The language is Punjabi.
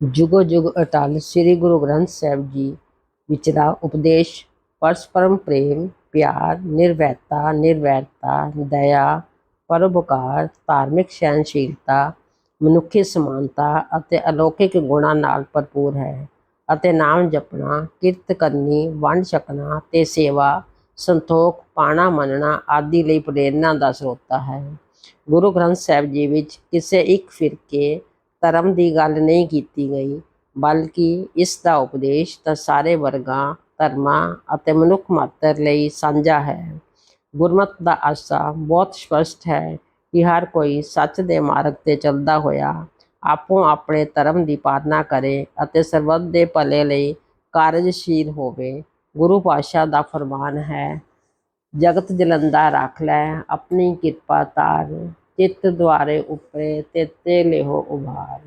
ਜੁਗੋ ਜੁਗ ਅਟਲ ਸ੍ਰੀ ਗੁਰੂ ਗ੍ਰੰਥ ਸਾਹਿਬ ਜੀ ਵਿਚਲਾ ਉਪਦੇਸ਼ ਪਰਸਪਰਮ ਪ੍ਰੇਮ ਪਿਆਰ, ਨਿਰਵੈਰਤਾ ਨਿਰਵੈਰਤਾ, ਦਇਆ, ਪਰਉਪਕਾਰ, ਧਾਰਮਿਕ ਸਹਿਨਸ਼ੀਲਤਾ ਮਨੁੱਖੀ ਸਮਾਨਤਾ ਅਤੇ ਅਲੌਕਿਕ ਗੁਣਾਂ ਨਾਲ ਭਰਪੂਰ ਹੈ ਅਤੇ ਨਾਮ ਜਪਣਾ, ਕਿਰਤ ਕਰਨੀ, ਵੰਡ ਛਕਣਾ ਤੇ ਸੇਵਾ, ਸੰਤੋਖ, ਪਾਣਾ, ਮੰਨਣਾ ਆਦਿ ਲਈ ਪ੍ਰੇਰਨਾ ਦਾ ਸਰੋਤਾ ਹੈ। ਗੁਰੂ ਗ੍ਰੰਥ ਸਾਹਿਬ ਜੀ ਵਿੱਚ ਕਿਸੇ ਇੱਕ ਫਿਰਕੇ ਧਰਮ ਦੀ ਗੱਲ ਨਹੀਂ ਕੀਤੀ ਗਈ, ਬਲਕਿ ਇਸ ਦਾ ਉਪਦੇਸ਼ ਤਾਂ ਸਾਰੇ ਵਰਗਾਂ, ਧਰਮਾਂ ਅਤੇ ਮਨੁੱਖ ਮਾਤਰ ਲਈ ਸਾਂਝਾ ਹੈ। ਗੁਰਮਤਿ ਦਾ ਆਸਾ ਬਹੁਤ ਸਪਸ਼ਟ ਹੈ ਕਿ ਹਰ ਕੋਈ ਸੱਚ ਦੇ ਮਾਰਗ ਤੇ ਚੱਲਦਾ ਹੋਇਆ ਆਪੋ ਆਪਣੇ ਧਰਮ ਦੀ ਪਾਲਣਾ ਕਰੇ ਅਤੇ ਸਰਬੱਤ ਦੇ ਭਲੇ ਲਈ ਕਾਰਜਸ਼ੀਲ ਹੋਵੇ। ਗੁਰੂ ਪਾਤਸ਼ਾਹ ਦਾ ਫਰਮਾਨ ਹੈ, ਜਗਤ ਜਲੰਦਾ ਰੱਖ ਲੈ, ਆਪਣੀ ਕਿਰਪਾ ਤਾਰ। ਚਿੱਤ ਦੁਆਰੇ ਉਪਰੇ ਤੇਤੇ ਲਿਹੋ ਉਭਾਰ।